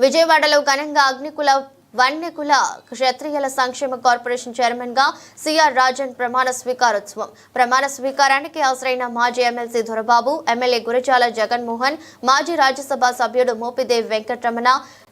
విజయవాడలో ఘనంగా అగ్నికుల వన్యకుల క్షత్రియుల సంక్షేమ కార్పొరేషన్ చైర్మన్గా సిఆర్ రాజన్ ప్రమాణ స్వీకారోత్సవం. ప్రమాణ స్వీకారానికి హాజరైన మాజీ ఎమ్మెల్సీ దొరబాబు ఎమ్మెల్యే గురజాల జగన్మోహన్ మాజీ రాజ్యసభ సభ్యుడు మోపిదేవ్ వెంకటరమణ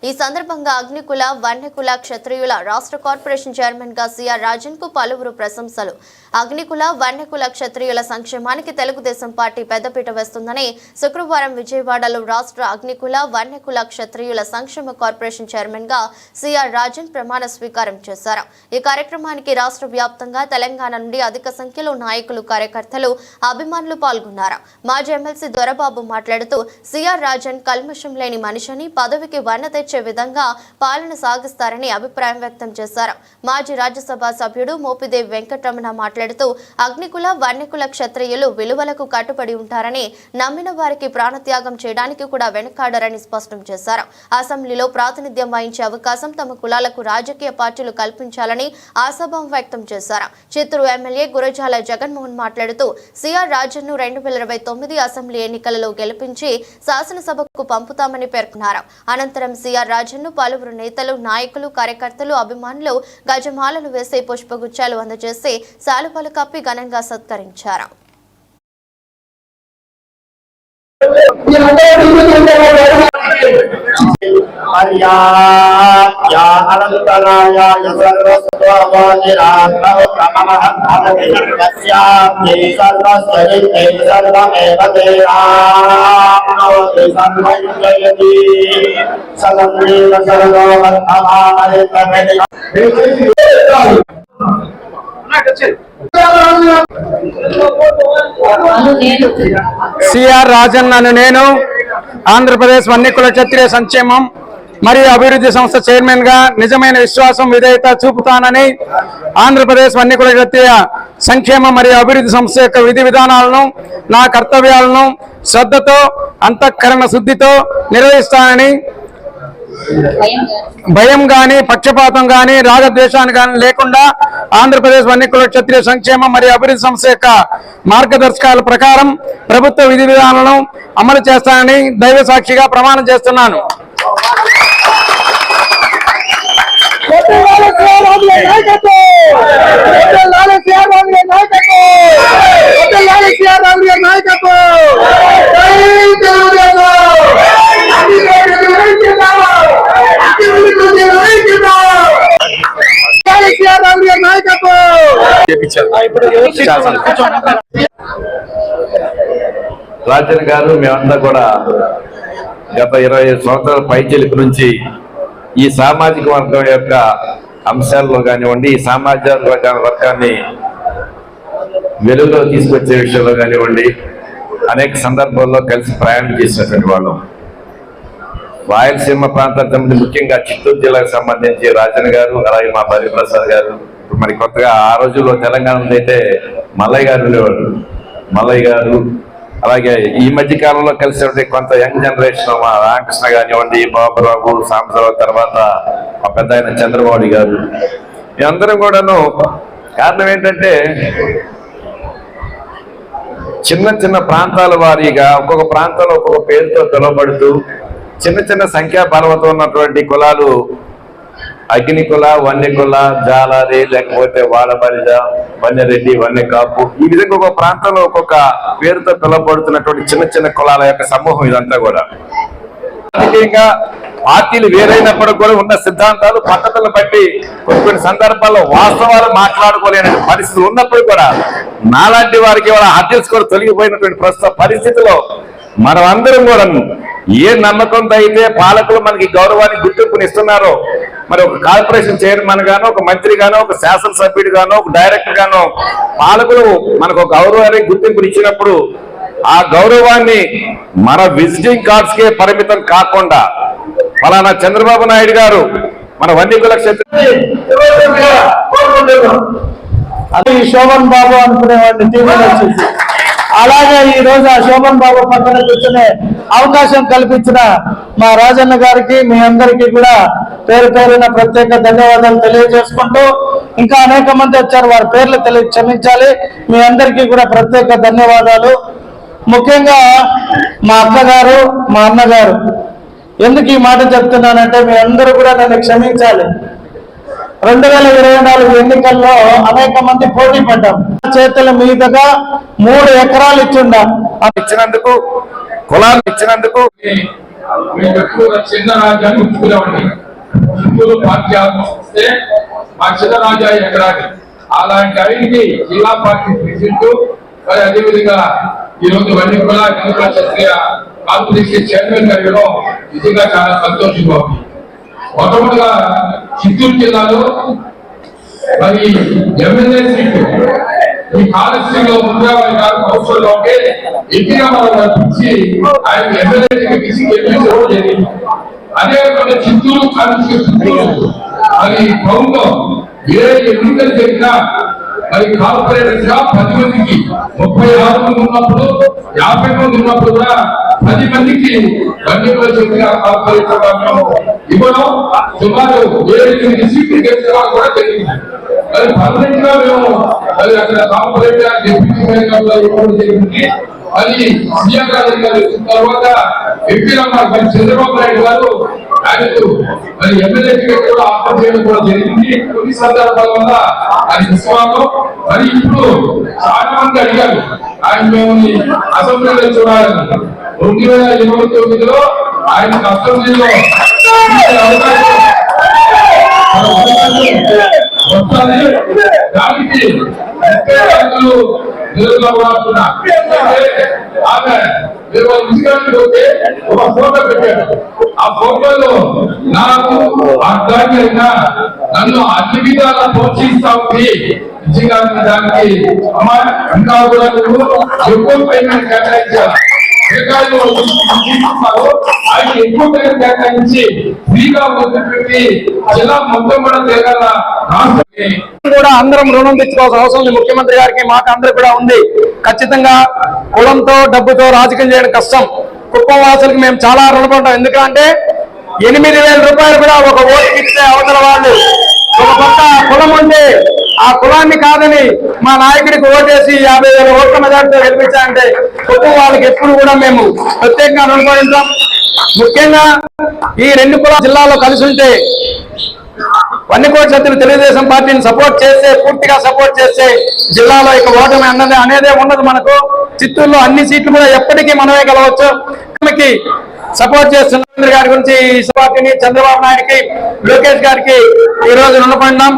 ఈ సందర్భంగా అగ్నికుల వన్యకుల క్షత్రియుల రాష్ట్ర కార్పొరేషన్ చైర్మన్గా సిఆర్ రాజన్కు పలువురు ప్రశంసలు. అగ్నికుల వన్యకుల క్షత్రియుల సంక్షేమానికి తెలుగుదేశం పార్టీ పెద్దపీట వేస్తుందని శుక్రవారం విజయవాడలో రాష్ట్ర అగ్నికుల వన్యకుల క్షత్రియుల సంక్షేమ కార్పొరేషన్ చైర్మన్గా సిఆర్ రాజన్ ప్రమాణ స్వీకారం చేశారు. ఈ కార్యక్రమానికి రాష్ట్ర వ్యాప్తంగా తెలంగాణ నుండి అధిక సంఖ్యలో నాయకులు కార్యకర్తలు అభిమానులు పాల్గొన్నారు. మాజీ ఎమ్మెల్సీ దొరబాబు మాట్లాడుతూ సిఆర్ రాజన్ కల్మషం లేని మనిషిని పదవికి వన్న తెచ్చే విధంగా పాలన సాగిస్తారని అభిప్రాయం వ్యక్తం చేశారు. మాజీ రాజ్యసభ సభ్యుడు మోపిదేవి వెంకటరమణ మాట్లాడుతూ అగ్నికుల వర్ణికుల క్షత్రియులు విలువలకు కట్టుబడి ఉంటారని నమ్మిన వారికి ప్రాణత్యాగం చేయడానికి కూడా వెనకాడరని స్పష్టం చేశారు. అసెంబ్లీలో ప్రాతినిధ్యం వహించే అవకాశం తమకు కులాలకు రాజకీయ పార్టీలు కల్పించాలని ఆశాభావం వ్యక్తం చేశారు. చిత్తూరు ఎమ్మెల్యే గురజాల జగన్మోహన్ మాట్లాడుతూ సిఆర్ రాజన్ను రెండు వేల ఇరవై తొమ్మిది అసెంబ్లీ ఎన్నికలలో గెలిపించి శాసనసభకు పంపుతామని పేర్కొన్నారు. అనంతరం సిఆర్ రాజన్ను పలువురు నేతలు నాయకులు కార్యకర్తలు అభిమానులు గజమాలలు వేసి పుష్పగుచ్చాలు అందజేసి శాలువాలు కప్పి ఘనంగా సత్కరించారు. हर्या या अनन्तराया सर्वस्वमोचिरात्महद्भवति सर्वस्वरिते सर्वमेव ते रामनोति सर्वयति सदन्देव सर्वो बद्धमानरितमिति సిఆర్ రాజన్ నన్ను నేను ఆంధ్రప్రదేశ్ వన్యకుల క్షత్రియ సంక్షేమం మరియు అభివృద్ధి సంస్థ చైర్మన్గా నిజమైన విశ్వాసం విధేయత చూపుతానని ఆంధ్రప్రదేశ్ వన్యకుల క్షత్రియ సంక్షేమ మరియు అభివృద్ధి సంస్థ యొక్క విధి విధానాలను నా కర్తవ్యాలను శ్రద్ధతో అంతఃకరణ శుద్ధితో నిర్వహిస్తానని భయం గాని పక్షపాతం గాని రాగద్వేషాన్ని గాని లేకుండా ఆంధ్రప్రదేశ్ వన్యకుల క్షత్రియ సంక్షేమ మరియు అభివృద్ధి సంస్థ యొక్క మార్గదర్శకాల ప్రకారం ప్రభుత్వ విధి విధానాలను అమలు చేస్తానని దైవ సాక్షిగా ప్రమాణం చేస్తున్నాను. రాజన్ గారు మేమంతా కూడా గత ఇరవై సంవత్సరాల పైచిలుకు నుంచి ఈ సామాజిక వర్గం యొక్క అంశాల్లో కానివ్వండి ఈ సామాజిక వర్గాన్ని వెలుగులో తీసుకొచ్చే విషయంలో కానివ్వండి అనేక సందర్భాల్లో కలిసి ప్రయాణం చేసినటువంటి వాళ్ళం. రాయలసీమ ప్రాంతానికి సంబంధించి ముఖ్యంగా చిత్తూరు జిల్లాకు సంబంధించి రాజన్ గారు అలాగే మా బరిప్రసాద్ గారు. మరి కొత్తగా ఆ రోజుల్లో తెలంగాణలో అయితే మల్లయ్య గారు ఉండేవాడు మల్లయ్య గారు అలాగే ఈ మధ్య కాలంలో కలిసినటువంటి కొంత యంగ్ జనరేషన్ మా రామకృష్ణ కానివ్వండి బాబురావు సాంబరావు తర్వాత మా పెద్ద ఆయన చంద్రబాబు గారు. మేమందరం కూడాను కారణం ఏంటంటే చిన్న చిన్న ప్రాంతాల వారీగా ఒక్కొక్క ప్రాంతంలో ఒక్కొక్క పేరుతో పిలువబడుతూ చిన్న చిన్న సంఖ్యా బలవతం ఉన్నటువంటి కులాలు అగ్ని కుల వన్య కుల జాలారి లేకపోతే వాడబరిజ వన్యరెడ్డి వన్య కాపు ఈ విధంగా ఒక్కొక్క ప్రాంతంలో ఒక్కొక్క పేరుతో పిలువబడుతున్నటువంటి చిన్న చిన్న కులాల యొక్క సమూహం ఇదంతా కూడా. రాజకీయంగా పార్టీలు వేరైనప్పుడు కూడా ఉన్న సిద్ధాంతాలు పద్ధతులు బట్టి కొన్ని కొన్ని సందర్భాల్లో వాస్తవాలు మాట్లాడుకోలేని పరిస్థితి ఉన్నప్పుడు కూడా నాలాంటి వారికి వాళ్ళ హత్యలు కూడా తొలగిపోయినటువంటి ప్రస్తుత పరిస్థితిలో మనం అందరం కూడా ఏ నమ్మకంతో అయితే పాలకులు మనకి గౌరవాన్ని గుర్తింపుని ఇస్తున్నారో మరి ఒక కార్పొరేషన్ చైర్మన్ గానో ఒక మంత్రి గానో ఒక శాసనసభ్యుడు గానో ఒక డైరెక్టర్ గానో పాలకులు మనకు ఒక గౌరవాన్ని గుర్తింపుని ఇచ్చినప్పుడు ఆ గౌరవాన్ని మన విజిటింగ్ కార్డ్స్కే పరిమితం కాకుండా ఫలానా చంద్రబాబు నాయుడు గారు మన వన్యకుల క్షేత్ర ఈ శోభన్ బాబు అనుకునేవాడిని టీవీలో అలాగే ఈ రోజు ఆ శోభన్ బాబు పక్కన కూర్చునే అవకాశం కల్పించిన మా రాజన్న గారికి మీ అందరికీ కూడా పేరు పేరున ప్రత్యేక ధన్యవాదాలు తెలియజేసుకుంటూ ఇంకా అనేక మంది వచ్చారు వారి పేర్లు తెలియ క్షమించాలి. మీ అందరికీ కూడా ప్రత్యేక ధన్యవాదాలు. ముఖ్యంగా మా అక్కగారు మా అన్నగారు ఎందుకు ఈ మాట చెప్తున్నానంటే మీ అందరూ కూడా నన్ను క్షమించాలి. రెండు వేల ఇరవై నాలుగు ఎన్నికల్లో అనేక మంది పోటీ పడ్డాం. చేతుల మీదుగా మూడు ఎకరాలు ఇచ్చిండా. ఇచ్చినందుకు కులాలు ఇచ్చినందుకు. చిన్న రాజ్యాన్ని ఉంచుకునేవాడిని. హిందువులు పార్టీ ఆలోచిస్తే మా చిన్న రాజా ఎకరాని అలాంటి ఆయనకి జిల్లా పార్టీ ప్రెసిడెంట్ మరి అదేవిధంగా ఈ రోజు వన్ని కుల క్షత్రియ కార్పొరేషన్ చైర్మన్గా ఇవ్వడం నిజంగా చాలా సంతోషంగా ఉంది మొట్టమొదటిగా చిత్తూరు జిల్లాలో మరి ఎమ్మెల్యే సీట్ ఈ కాలశ్రీలో ఉండేవారి గారు కౌన్సిల్లో ఉంటే ఎంపీగా పిలిచి ఆయన ఎమ్మెల్యే పిలిచి గెలిపించడం జరిగింది. అదే విధంగా చిత్తూరు కాలుష్య చిత్తూరు మరి ప్రభుత్వం ఏ ఎన్నికలు జరిగినా మరి కార్పొరేటర్స్గా పది మందికి ముప్పై ఆరు మంది ఉన్నప్పుడు యాభై మంది ఉన్నప్పుడు కూడా పది మందికి వన్యకుల చెప్పిన ఇవ్వడం సుమారు ఏడు డిస్ట్రిక్ట్ కూడా జరిగింది మరి పర్మనెంట్గా మేము మరి అక్కడ డిప్యూటీ జరిగింది మరి సీఎం గారు తర్వాత ఎంపీ చంద్రబాబు నాయుడు గారు ఆయనకు మరి ఎమ్మెల్యే కూడా ఆఫర్ చేయడం కూడా జరిగింది. కొన్ని సందర్భాల వల్ల అది విశ్వాసం. మరి ఇప్పుడు చాలా మంది అడిగారు ఆయన మేము అసెంబ్లీలో చూడాలని. రెండు వేల ఇరవై తొమ్మిదిలో ఆయన అసెంబ్లీలో చూసే దానికి ముప్పై ఆమె మీరు వాళ్ళ ఇంటికి పోతే ఒక ఫోటో పెట్టారు. ఆ ఫోటోలో నాకు అర్థమైనా నన్ను అన్ని విధాలా ప్రోత్సహిస్తా ఉంది. నిజంగా దానికి అమ్మా ఇంకా కూడా నువ్వు ఎక్కువ పేమెంట్ కేటాయించాలి? రికార్డు తీసుకున్నారు ఆయన ఎక్కువ టైం కేటాయించి ఫ్రీగా వచ్చినటువంటి జిల్లా మొత్తం కూడా తిరగాల కూడా అందరం రుణం తెచ్చుకోవాల్సిన అవసరం ఉంది. ముఖ్యమంత్రి గారికి మాకు అందరూ కూడా ఉంది. ఖచ్చితంగా కులంతో డబ్బుతో రాజకీయం చేయడం కష్టం. కుప్పం వాసులకు మేము చాలా రుణపడ్డాం. ఎందుకంటే ఎనిమిది వేల రూపాయలు కూడా ఒక ఓటుకి ఇచ్చే అవతల వాళ్ళు. ఒక పక్క కులం ఉంటే ఆ కులాన్ని కాదని మా నాయకుడికి ఓటేసి యాభై వేల ఓట్ల మెజార్టీతో గెలిపించాలంటే కుప్పం వాళ్ళకి ఎప్పుడు కూడా మేము ప్రత్యేకంగా రుణపడి ముఖ్యంగా ఈ రెండు కుల జిల్లాలో కలిసి ఉంటే వన్యకోట తెలుగుదేశం పార్టీని సపోర్ట్ చేస్తే పూర్తిగా సపోర్ట్ చేస్తే జిల్లాలో ఇక ఓటమి అన్నది అనేదే ఉండదు మనకు. చిత్తూరులో అన్ని సీట్లు కూడా ఎప్పటికీ మనమే గెలవచ్చు. మనకి సపోర్ట్ చేస్తున్న గారి గురించి ఈ పార్టీని చంద్రబాబు నాయుడికి లోకేష్ గారికి ఈ రోజు రుణపడినాం.